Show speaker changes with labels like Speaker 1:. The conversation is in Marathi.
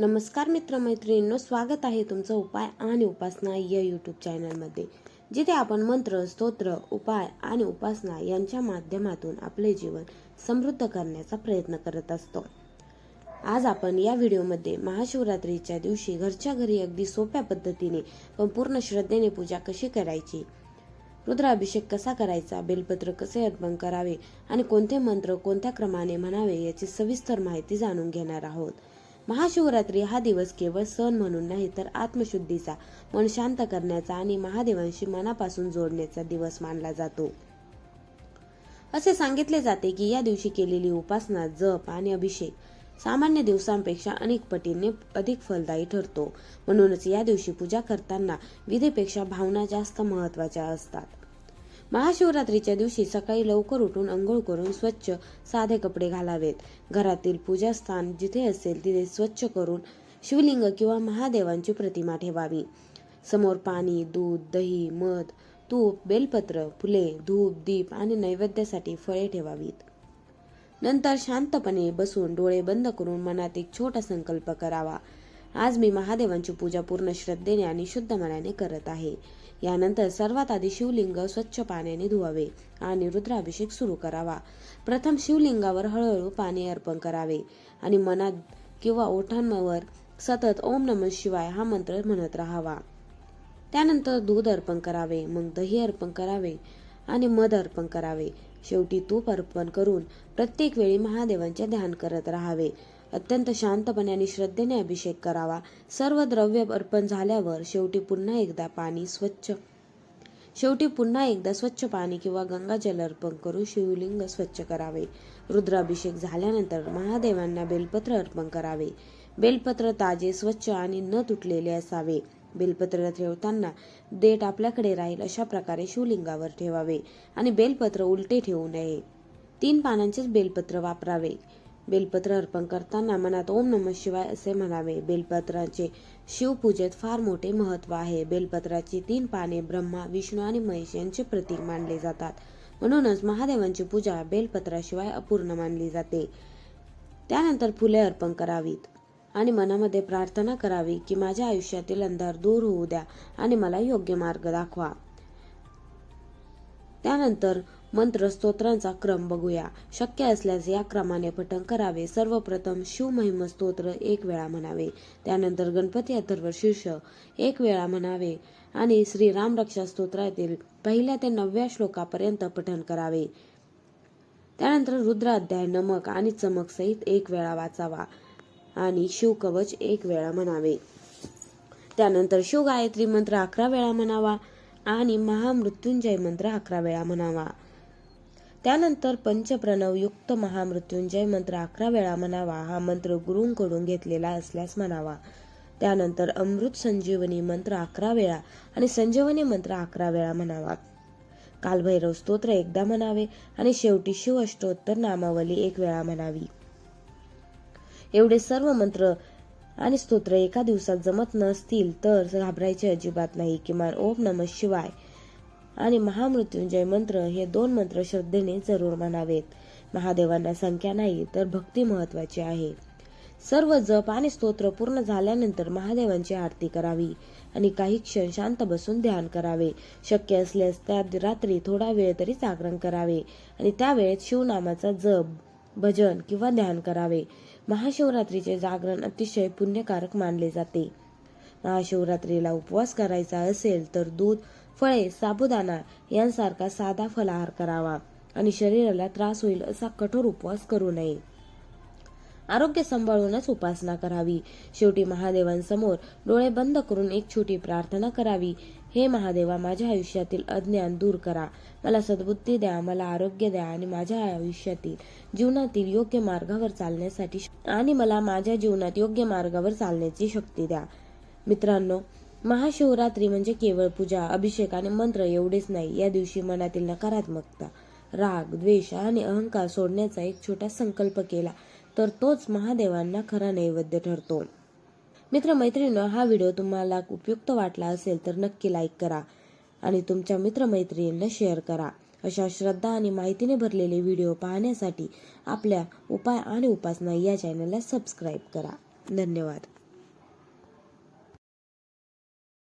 Speaker 1: नमस्कार मित्रमैत्रिणींनो स्वागत आहे तुमचं उपाय आणि उपासना या यूट्यूब चॅनलमध्ये जिथे आपण मंत्र स्तोत्र उपाय आणि उपासना यांच्या माध्यमातून आपले जीवन समृद्ध करण्याचा प्रयत्न करत असतो. आज आपण या व्हिडिओमध्ये महाशिवरात्रीच्या दिवशी घरच्या घरी अगदी सोप्या पद्धतीने पण पूर्ण श्रद्धेने पूजा कशी करायची? रुद्राभिषेक कसा करायचा? बेलपत्र कसे अर्पण करावे? आणि कोणते मंत्र कोणत्या क्रमाने म्हणावे याची सविस्तर माहिती जाणून घेणार आहोत. महाशिवरात्री हा दिवस केवळ सण म्हणून नाही तर आत्मशुद्धीचा मन शांत करण्याचा आणि महादेवांशी मनापासून जोडण्याचा दिवस मानला जातो. असे सांगितले जाते की या दिवशी केलेली उपासना जप आणि अभिषेक सामान्य दिवसांपेक्षा अनेक पटीने अधिक फलदायी ठरतो. म्हणूनच या दिवशी पूजा करताना विधेपेक्षा भावना जास्त महत्त्वाच्या असतात. महाशिवरात्रीच्या दिवशी सकाळी लवकर उठून अंघोळ करून स्वच्छ साधे कपडे घालावेत. घरातील पूजास्थान जिथे असेल तिथे स्वच्छ करून शिवलिंग किंवा महादेवांची प्रतिमा ठेवावी. समोर पाणी दूध दही मध तूप बेलपत्र फुले धूप दीप आणि नैवेद्यासाठी फळे ठेवावीत. नंतर शांतपणे बसून डोळे बंद करून मनात एक छोटा संकल्प करावा. आज मी महादेवांची पूजा पूर्ण श्रद्धेने आणि शुद्ध मनाने करत आहे. यानंतर सर्वात आधी शिवलिंग स्वच्छ पाण्याने धुवावे आणि रुद्राभिषेक सुरू करावा. प्रथम शिवलिंगावर हळूहळू पाणी अर्पण करावे आणि मनात किंवा ओठांवर सतत ओम नम शिवाय हा मंत्र म्हणत राहावा. त्यानंतर दूध अर्पण करावे मग दही अर्पण करावे आणि मध अर्पण करावे. शेवटी तूप अर्पण करून प्रत्येक वेळी महादेवांचे ध्यान करत राहावे. अत्यंत शांतपणे आणि श्रद्धेने अभिषेक करावा. सर्व द्रव्य अर्पण झाल्यावर शेवटी पुन्हा एकदा पाणी स्वच्छ शेवटी पुन्हा एकदा स्वच्छ पाणी किंवा गंगाजल अर्पण करून शिवलिंग स्वच्छ करावे. रुद्राभिषेक झाल्यानंतर महादेवांना बेलपत्र अर्पण करावे. बेलपत्र ताजे स्वच्छ आणि न तुटलेले असावे. बेलपत्र ठेवताना देठ आपल्याकडे राहील अशा प्रकारे शिवलिंगावर ठेवावे आणि बेलपत्र उलटे ठेवू नये. तीन पानांचेच बेलपत्र वापरावे. बेलपत्र अर्पण करताना मनात ओम नम शिवाय असे म्हणावे. बेलपत्राचे शिवपूजेत फार मोठे महत्त्व आहे. बेलपत्राची तीन पाने ब्रह्मा विष्णू आणि महेश यांचे प्रतीक मानले जातात. म्हणूनच महादेवांची पूजा बेलपत्राशिवाय अपूर्ण मानली जाते. त्यानंतर फुले अर्पण करावीत आणि मनामध्ये प्रार्थना करावी की माझ्या आयुष्यातील अंधार दूर होऊ द्या आणि मला योग्य मार्ग दाखवा. त्यानंतर मंत्र स्तोत्रांचा क्रम बघूया. शक्य असल्यास या क्रमाने पठण करावे. सर्वप्रथम शिव महिम स्तोत्र एक वेळा म्हणावे. त्यानंतर गणपती अथर्व शीर्ष एक वेळा म्हणावे आणि श्री राम रक्षा स्तोत्रातील पहिल्या ते नवव्या श्लोकापर्यंत पठण करावे. त्यानंतर रुद्र अध्याय नमक आणि चमक सहित एक वेळा वाचावा आणि शिवकवच एक वेळा म्हणावे. त्यानंतर शिव गायत्री मंत्र अकरा वेळा म्हणावा. आणि महामृत्युंजय मंत्र अकरा वेळा म्हणावा. त्यानंतर पंचप्रणव युक्त महामृत्युंजय मंत्र अकरा वेळा म्हणावा. हा मंत्र गुरूंकडून घेतलेला असल्यास म्हणावा. त्यानंतर अमृत संजीवनी मंत्र अकरा वेळा आणि संजीवनी मंत्र अकरा वेळा म्हणावा. कालभैरव स्तोत्र एकदा म्हणावे आणि शेवटी शिव अष्टोत्तर नामावली एक वेळा म्हणावी. एवढे सर्व मंत्र आणि स्तोत्र एका दिवसात जमत नसतील तर घाबरायचे अजिबात नाही किमान ओम नम शिवाय. आणि महामृत्युंजय मंत्र हे दोन मंत्र श्रद्धेने जरूर म्हणावेत. महादेवांना संख्या नाही तर भक्ती महत्वाची आहे. सर्व जप आणि स्तोत्र पूर्ण झाल्यानंतर महादेवांची आरती करावी आणि काही क्षण शांत बसून ध्यान करावे. शक्य असल्यास त्या रात्री थोडा वेळ तरी जागरण करावे आणि त्यावेळेत शिवनामाचा जप भजन किंवा ध्यान करावे. महाशिवरात्रीचे जागरण अतिशय पुण्यकारक मानले जाते. महाशिवरात्रीला उपवास करायचा असेल तर दूध फळे साबुदाणा यांसारखा साधा फलाहार करावा आणि शरीराला त्रास होईल असा कठोर उपवास करू नये. आरोग्य सांभाळूनच उपासना करावी. शेवटी महादेवांसमोर डोळे बंद करून एक छोटी प्रार्थना करावी. हे महादेवा माझ्या आयुष्यातील अज्ञान दूर करा. मला सद्बुद्धी द्या मला आरोग्य द्या आणि माझ्या आयुष्यातील जीवनातील योग्य मार्गावर चालण्यासाठी आणि मला माझ्या जीवनात योग्य मार्गावर चालण्याची शक्ती द्या. मित्रांनो महाशिवरात्री म्हणजे केवळ पूजा अभिषेक आणि मंत्र एवढेच नाही. या दिवशी मनातील नकारात्मकता राग द्वेष आणि अहंकार सोडण्याचा एक छोटा संकल्प केला. तर तोच महादेवांना खरा नैवेद्य ठरतो. मित्रमैत्रिणींनो हा व्हिडिओ तुम्हाला उपयुक्त वाटला असेल तर नक्की लाईक करा आणि तुमच्या मित्रमैत्रिणींना शेअर करा. अशा श्रद्धा आणि माहितीने भरलेले व्हिडिओ पाहण्यासाठी आपल्या उपाय आणि उपासना या चॅनलला सबस्क्राईब करा. धन्यवाद.